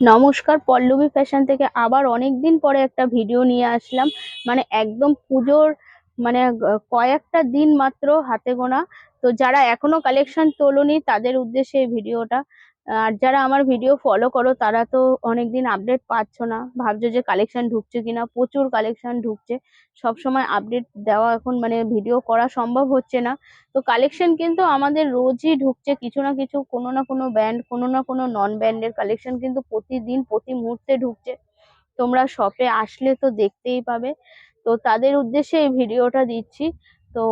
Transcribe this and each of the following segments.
নমস্কার, পল্লবী ফ্যাশন থেকে আবার অনেক দিন পরে একটা ভিডিও নিয়ে আসলাম। মানে একদম পুজোর মানে কয়েকটা দিন মাত্র হাতে গোনা। তো যারা এখনও কালেকশন তোলনি, তাদের উদ্দেশ্যে এই ভিডিওটা। আর যারা আমার ভিডিও ফলো করো, তারা তো অনেকদিন আপডেট পাচ্ছ না। ভাবছ যে কালেকশন ঢুকছে কিনা? প্রচুর কালেকশন ঢুকছে। সব সময় আপডেট দেওয়া এখন মানে ভিডিও করা সম্ভব হচ্ছে না। তো কালেকশন কিন্তু আমাদের রোজই ঢুকছে। কিছু না কিছু, কোনো না কোনো ব্যান্ড কোনো না কোনো নন ব্যান্ডের কালেকশন কিন্তু প্রতিদিন, প্রতি মুহূর্তে ঢুকছে। তোমরা শপে আসলে তো দেখতেই পাবে। তো তাদের উদ্দেশ্যে এই ভিডিওটা দিচ্ছি। তো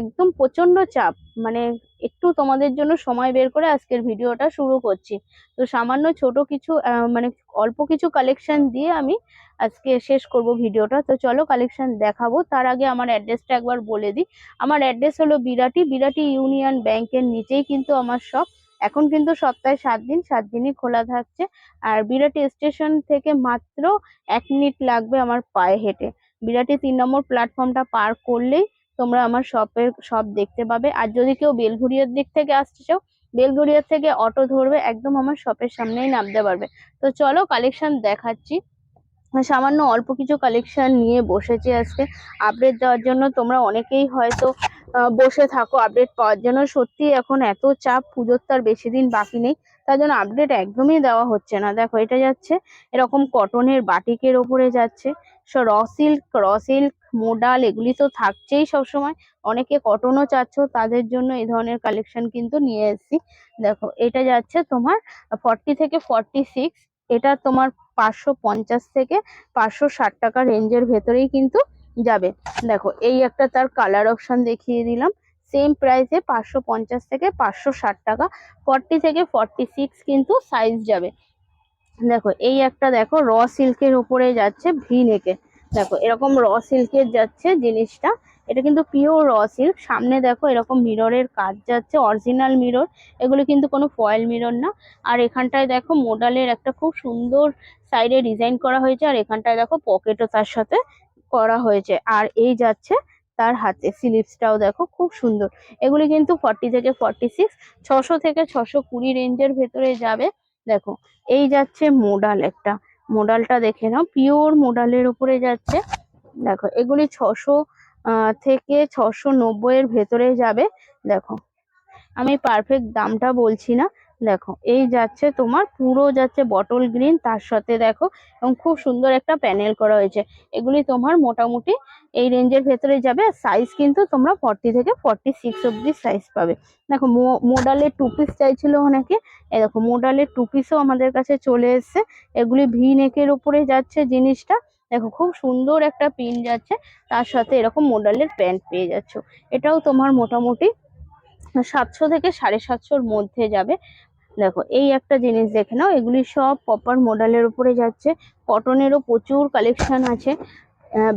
একদম প্রচণ্ড চাপ। মানে একটু তোমাদের জন্য সময় বের করে আজকের ভিডিওটা শুরু করছি। তো সামান্য ছোট কিছু মানে অল্প কিছু কালেকশন দিয়ে আমি আজকে শেষ করব ভিডিওটা। তো চলো কালেকশন দেখাবো। তার আগে আমার অ্যাড্রেসটা একবার বলে দিই। আমার অ্যাড্রেস হলো বিরাটি। বিরাটি ইউনিয়ন ব্যাংকের নিচেই কিন্তু আমার শপ এখন কিন্তু সপ্তাহে সাত দিন, সাত দিনই খোলা থাকছে। আর বিরাটি স্টেশন থেকে মাত্র এক মিনিট লাগবে আমার পায়ে হেঁটে। বিরাটি তিন নম্বর প্ল্যাটফর্মটা পার করলেই তোমরা আমার শপের, শপ দেখতে পাবে। আর যদি কেউ বেলঘুরিয়ার দিক থেকে আসতে চাও বেলঘুরিয়ার থেকে অটো ধরবে, একদম আমার শপের সামনেই নামতে পারবে। তো চলো কালেকশন দেখাচ্ছি। সামান্য অল্প কিছু কালেকশন নিয়ে বসেছি আজকে। আপডেট দেওয়ার জন্য তোমরা অনেকেই হয়তো বসে থাকো আপডেট পাওয়ার জন্য। সত্যি এখন এত চাপ, পুজোর তার বেশি দিন বাকি নেই। তার জন্য আপডেট একদমই দেওয়া হচ্ছে না। দেখো, এটা যাচ্ছে এরকম কটনের বাটিকের ওপরে যাচ্ছে। Raw silk raw silk modal এগুলি তো থাকছেই সবসময়। অনেকে কটনও চাচ্ছ, তাদের জন্য এই ধরনের কালেকশন কিন্তু নিয়ে এসেছি। দেখো, এটা যাচ্ছে তোমার ফর্টি থেকে ফর্টি সিক্স এটা তোমার পাঁচশো পঞ্চাশ থেকে পাঁচশো ষাট টাকা রেঞ্জের ভেতরেই কিন্তু যাবে। দেখো, এই একটা তার কালার অপশন দেখিয়ে দিলাম। সেম প্রাইসে পাঁচশো পঞ্চাশ থেকে পাঁচশো ষাট টাকা ফর্টি থেকে ফর্টি সিক্স কিন্তু সাইজ যাবে। দেখো, এই একটা দেখো র সিল্কের উপরে যাচ্ছে ভি নেকে দেখো, এরকম র সিল্কের যাচ্ছে জিনিসটা। এটা কিন্তু পিওর র সিল্ক সামনে দেখো এরকম মিররের কাজ যাচ্ছে অরিজিনাল মিরর এগুলো কিন্তু কোনো ফয়েল মিরর না। আর এখানটায় দেখো মোডালের একটা খুব সুন্দর সাইডে ডিজাইন করা হয়েছে, আর এখানটায় দেখো পকেটও তার সাথে করা হয়েছে। আর এই যাচ্ছে তার হাতে স্লিভসটাও দেখো খুব সুন্দর। এগুলি কিন্তু ফর্টি থেকে ফর্টি সিক্স ছশো থেকে ছশো কুড়ি রেঞ্জের ভেতরে যাবে। দেখো, এই যাচ্ছে মোডাল একটা। মোডালটা দেখে নাও পিওর মোডালের উপরে যাচ্ছে। দেখো, এগুলি ছশো থেকে ছশো নব্বইয়ের ভেতরে যাবে। দেখো, আমি পারফেক্ট দামটা বলছি না। দেখো, এই যাচ্ছে তোমার, পুরো যাচ্ছে বটল গ্রিন তার সাথে দেখো, এবং খুব সুন্দর একটা প্যানেল করা হয়েছে। এগুলি তোমার মোটামুটি এই রেঞ্জের ভেতরে যাবে সাইজ কিন্তু তোমরা ফর্টি থেকে ফর্টি সিক্স অব্দি সাইজ পাবে। দেখো মোডালের টু পিস চাইছিল অনেকে এই দেখো মোডালের টু পিসও আমাদের কাছে চলে এসছে। এগুলি ভি নেকের উপরে যাচ্ছে জিনিসটা। দেখো খুব সুন্দর একটা পিন যাচ্ছে, তার সাথে এরকম মোডালের প্যান্ট পেয়ে যাচ্ছ। এটাও তোমার মোটামুটি সাতশো থেকে সাড়ে সাতশোর মধ্যে যাবে। দেখো, এই একটা জিনিস দেখে নাও, এগুলি সব প্রপার মডেলের উপরে যাচ্ছে। কটনেরও প্রচুর কালেকশন আছে।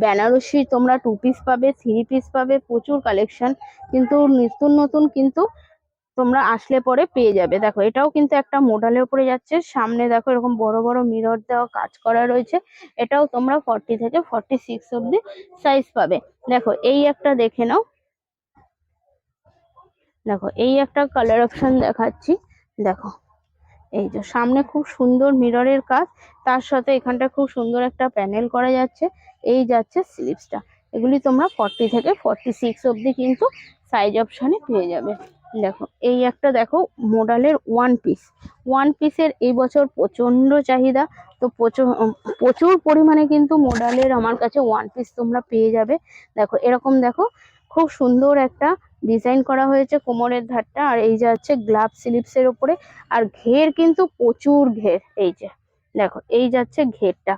বেনারসি তোমরা টু পিস পাবে থ্রি পিস পাবে, প্রচুর কালেকশন কিন্তু নিত্য নতুন কিন্তু তোমরা আসলে পরে পেয়ে যাবে। দেখো, এটাও কিন্তু একটা মডেলের উপরে যাচ্ছে। সামনে দেখো এরকম বড় বড় মিরর দেওয়া কাজ করা রয়েছে। এটাও তোমরা ফর্টি থেকে ফর্টি সিক্স অব্দি সাইজ পাবে। দেখো, এই একটা দেখে নাও। দেখো, এই একটা কালার অপশন দেখাচ্ছি। দেখো, এই যে সামনে খুব সুন্দর মিররের কাজ। তার সাথে এখানটা খুব সুন্দর একটা প্যানেল করা যাচ্ছে। এই যাচ্ছে স্লিভসটা এগুলি তোমরা ফর্টি থেকে ফর্টি সিক্স অব্দি কিন্তু সাইজ অপশানে পেয়ে যাবে। দেখো, এই একটা দেখো মোডালের ওয়ান পিস ওয়ান পিসের এই বছর প্রচণ্ড চাহিদা। তো প্রচুর প্রচুর পরিমাণে কিন্তু মোডালের আমার কাছে ওয়ান পিস তোমরা পেয়ে যাবে। দেখো, এরকম দেখো, খুব সুন্দর একটা ডিজাইন করা হয়েছে কোমরের ধারটা। আর এই যাচ্ছে গ্লাভ স্লিপস এর উপরে। আর ঘের কিন্তু প্রচুর ঘের, এই যে। দেখো, এই যাচ্ছে ঘেরটা।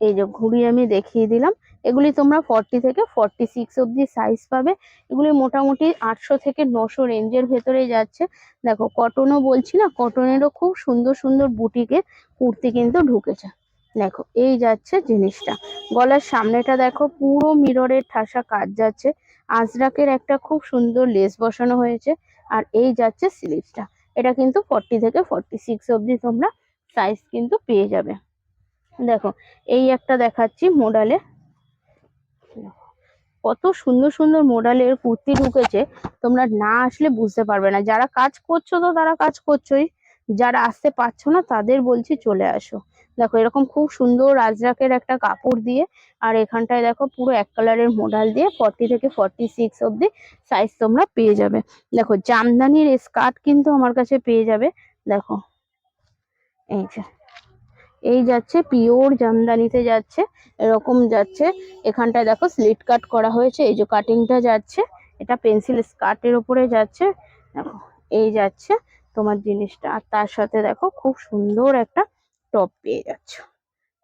এই যে ঘুরিয়ে আমি দেখিয়ে দিলাম, এগুলি তোমরা ফর্টি থেকে ফর্টি সিক্স অব্দি সাইজ পাবে। এগুলি মোটামুটি আটশো থেকে নশো রেঞ্জের ভেতরে যাচ্ছে। দেখো কটনও বলছি না কটনেরও খুব সুন্দর সুন্দর বুটিকের কুর্তি কিন্তু ঢুকেছে। দেখো, এই যাচ্ছে জিনিসটা। গলার সামনেটা দেখো, পুরো মিররের ঠাসা কাজ যাচ্ছে। আজরাকের একটা খুব সুন্দর লেস বসানো হয়েছে, আর এই যাচ্ছে স্লিভসটা এটা কিন্তু ফর্টি থেকে ফর্টি সিক্স অব্দি তোমরা সাইজ কিন্তু পেয়ে যাবে। দেখো, এই একটা দেখাচ্ছি মোডালে কত সুন্দর সুন্দর মোডালের কুর্তি ঢুকেছে, তোমরা না আসলে বুঝতে পারবে না। যারা কাজ করছ তো তারা কাজ করছোই, যারা আসতে পারছ না তাদের বলছি চলে আসো। দেখো, এরকম খুব সুন্দর আজরাকের একটা কাপড় দিয়ে, আর এখানটায় দেখো পুরো এক কালারের মোডাল দিয়ে ফর্টি থেকে ফর্টি সিক্স অব্দি সাইজ তোমরা পেয়ে যাবে। দেখো, জামদানির স্কার্ট কিন্তু আমার কাছে পেয়ে যাবে। দেখো, এই যে। এই যাচ্ছে, পিওর জামদানিতে যাচ্ছে, এরকম যাচ্ছে। এখানটায় দেখো স্লিট কাট করা হয়েছে, এই যে কাটিংটা যাচ্ছে, এটা পেন্সিল স্কার্টের ওপরে যাচ্ছে, দেখো, এই যাচ্ছে তোমার জিনিসটা। আর তার সাথে দেখো খুব সুন্দর একটা টপ পেয়ে যাচ্ছ।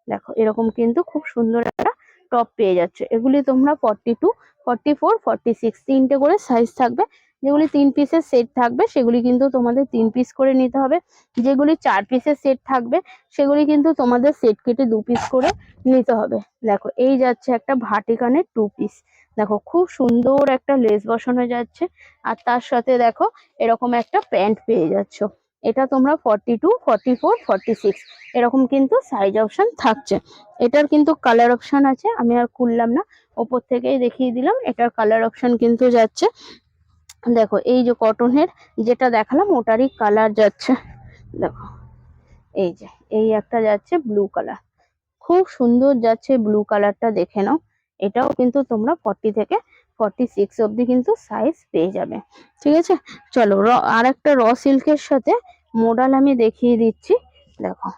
দেখো, এরকম কিন্তু খুব সুন্দর একটা টপ পেয়ে যাচ্ছে। এগুলি তোমরা forty two forty four forty six তিনটে করে সাইজ থাকবে। যেগুলি তিন পিসের সেট থাকবে, সেগুলি কিন্তু তোমাদের তিন পিস করে নিতে হবে। যেগুলি চার পিসের সেট থাকবে, সেগুলি কিন্তু তোমাদের সেট কেটে দু পিস করে নিতে হবে। দেখো, এই যাচ্ছে একটা ভাটিকানের টু পিস দেখো, খুব সুন্দর একটা লেস বসানো যাচ্ছে। আর তার সাথে দেখো, এরকম একটা প্যান্ট পেয়ে যাচ্ছ। এটা তোমরা forty two forty four forty six এরকম কিন্তু সাইজ অপশন থাকছে। এটার কিন্তু কালার অপশন আছে, আমি আর খুললাম না। ওপর থেকেই দেখিয়ে দিলাম, এটার কালার অপশন কিন্তু যাচ্ছে। দেখো, এই যে কটনের যেটা দেখালাম, ওটারই কালার যাচ্ছে। দেখো, এই যে, এই একটা যাচ্ছে ব্লু কালার খুব সুন্দর যাচ্ছে ব্লু কালারটা দেখে নাও। এটাও কিন্তু তোমরা ফর্টি থেকে ফর্টি সিক্স অব্দি কিন্তু সাইজ পেয়ে যাবে। ঠিক আছে? চলো আর একটা র সিল্কের সাথে মোডাল আমি দেখিয়ে দিচ্ছি। দেখো,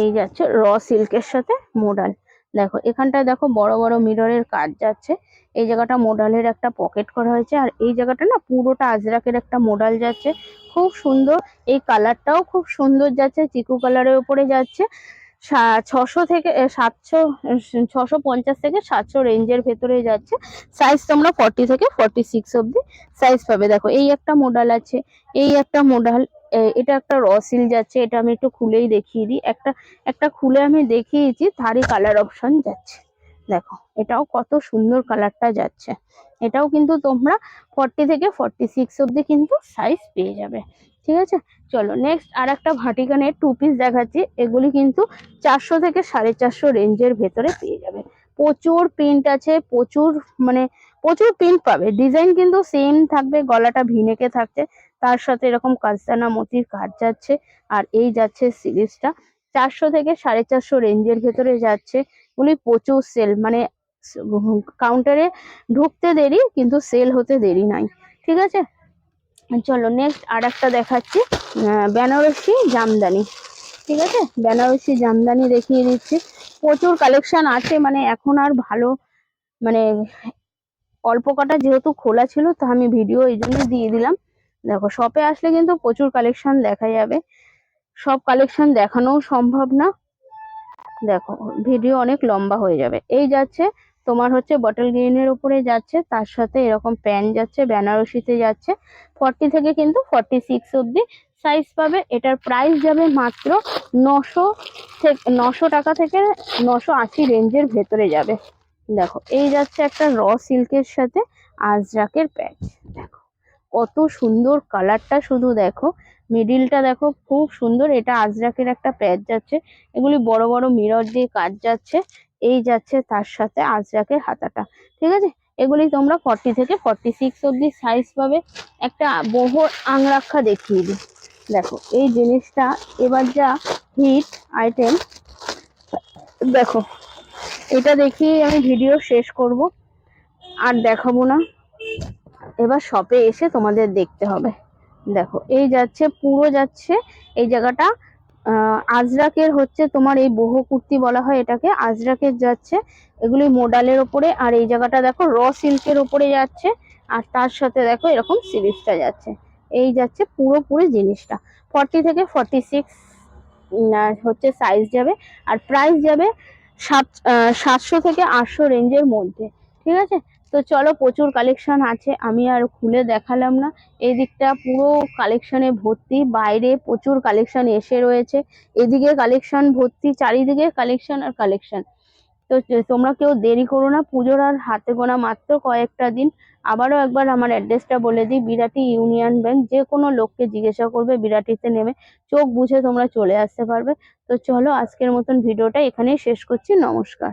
এই যাচ্ছে র সিল্কের সাথে মোডাল দেখো, এখানটায় দেখো বড় বড় মিররের কাজ যাচ্ছে। এই জায়গাটা মোডালের একটা পকেট করা হয়েছে। আর এই জায়গাটা না পুরোটা আজরাকের একটা মোডাল যাচ্ছে। খুব সুন্দর, এই কালারটাও খুব সুন্দর যাচ্ছে, চিকু কালারের উপরে যাচ্ছে। ছশো থেকে সাতশো ছশো পঞ্চাশ থেকে সাতশো রেঞ্জের ভেতরে যাচ্ছে। সাইজ তোমরা ফর্টি থেকে ফর্টি সিক্স অব্দি সাইজ পাবে। দেখো, এই একটা মোডাল আছে, এই একটা মোডাল এটা একটা র সিল যাচ্ছে, এটা আমি একটু খুলেই দেখিয়ে দিই। একটা একটা খুলে আমি দেখিয়েছি, তারই কালার অপশন যাচ্ছে। দেখো, এটাও কত সুন্দর কালারটা যাচ্ছে। এটাও কিন্তু তোমরা ফর্টি থেকে ফর্টি সিক্স অব্দি কিন্তু সাইজ পেয়ে যাবে। ঠিক আছে? চলো নেক্সট আর একটা ভাটিকানের টু পিস দেখাচ্ছি। এগুলি কিন্তু চারশো থেকে সাড়ে চারশো রেঞ্জের ভেতরে পেয়ে যাবে। প্রচুর প্রিন্ট আছে, প্রচুর মানে প্রচুর প্রিন্ট পাবে। ডিজাইন কিন্তু সেম থাকবে, গলাটা ভিনেকে থাকছে। তার সাথে এরকম কাজদানা, মতির কাজ যাচ্ছে আর এই যাচ্ছে সিরিজটা চারশো থেকে সাড়ে চারশো রেঞ্জের ভেতরে যাচ্ছে। এগুলি প্রচুর সেল মানে কাউন্টারে ঢুকতে দেরি কিন্তু সেল হতে দেরি নাই। ঠিক আছে? চলো নেক্সট আর একটা দেখাচ্ছি বেনারসি জামদানি। ঠিক আছে? বেনারসি জামদানি দেখিয়ে দিচ্ছি। প্রচুর কালেকশন আছে মানে এখন আর ভালো মানে অল্প কটা যেহেতু খোলা ছিল, তো আমি ভিডিও এই জন্য দিয়ে দিলাম। দেখো শপে আসলে কিন্তু প্রচুর কালেকশন দেখা যাবে। সব কালেকশন দেখানোও সম্ভব না। দেখো ভিডিও অনেক লম্বা হয়ে যাবে। এই যাচ্ছে, তোমার হচ্ছে বটল গ্রিনের উপরে যাচ্ছে, তার সাথে এরকম প্যান্ট যাচ্ছে, বেনারসিতে যাচ্ছে। ফর্টি থেকে কিন্তু ফর্টি সিক্স অব্দি সাইজ পাবে। এটার প্রাইস যাবে মাত্র নশো থেকে, নশো টাকা থেকে নশো আশি রেঞ্জের ভেতরে যাবে। দেখো, এই যাচ্ছে একটা র সিল্কের সাথে আজরাকের প্যাচ। দেখো, কত সুন্দর কালারটা শুধু দেখো। মিডিলটা দেখো, খুব সুন্দর। এটা আজরাকের একটা প্যাচ যাচ্ছে। এগুলি বড় বড় মিরর দিয়ে কাজ যাচ্ছে। এই যাচ্ছে তার সাথে আজরাকের হাতাটা, ঠিক আছে? এগুলি তোমরা ফর্টি থেকে ফর্টি সিক্স অব্দি সাইজ পাবে। একটা বহর আংরাক্ষা দেখিয়ে দিই। দেখো, এই জিনিসটা এবার যা হিট আইটেম দেখো এটা দেখিয়ে আমি ভিডিও শেষ করব। আর দেখাবো না। এবার শপে এসে তোমাদের দেখতে হবে। দেখো, এই যাচ্ছে, পুরো যাচ্ছে এই জায়গাটা। আজরাকের হচ্ছে তোমার এই বহু কুর্তি বলা হয় এটাকে। আজরাকের যাচ্ছে এগুলি মোডালের ওপরে। আর এই জায়গাটা দেখো র সিল্কের ওপরে যাচ্ছে। আর তার সাথে দেখো, এরকম সিরিজটা যাচ্ছে। এই যাচ্ছে পুরোপুরি জিনিসটা। ফর্টি থেকে ফর্টি সিক্স হচ্ছে সাইজ যাবে। আর প্রাইস যাবে সাত সাতশো থেকে আটশো রেঞ্জের মধ্যে, ঠিক আছে? তো চলো প্রচুর কালেকশন আছে, আমি আর খুলে দেখালাম না। এই দিকটা পুরো কালেকশনে ভর্তি, বাইরে প্রচুর কালেকশন এসে রয়েছে। এদিকে কালেকশন ভর্তি, চারিদিকে কালেকশন আর কালেকশন তো তোমরা কেউ দেরি করো না, পুজোর আর হাতে গোনা মাত্র কয়েকটা দিন। আবারও একবার আমার অ্যাড্রেসটা বলে দিই, বিরাটি ইউনিয়ন ব্যাংক। যে কোনো লোককে জিজ্ঞাসা করবে, বিরাটিতে নেমে চোখ বুঝে তোমরা চলে আসতে পারবে। তো চলো, আজকের মতন ভিডিওটা এখানেই শেষ করছি। নমস্কার।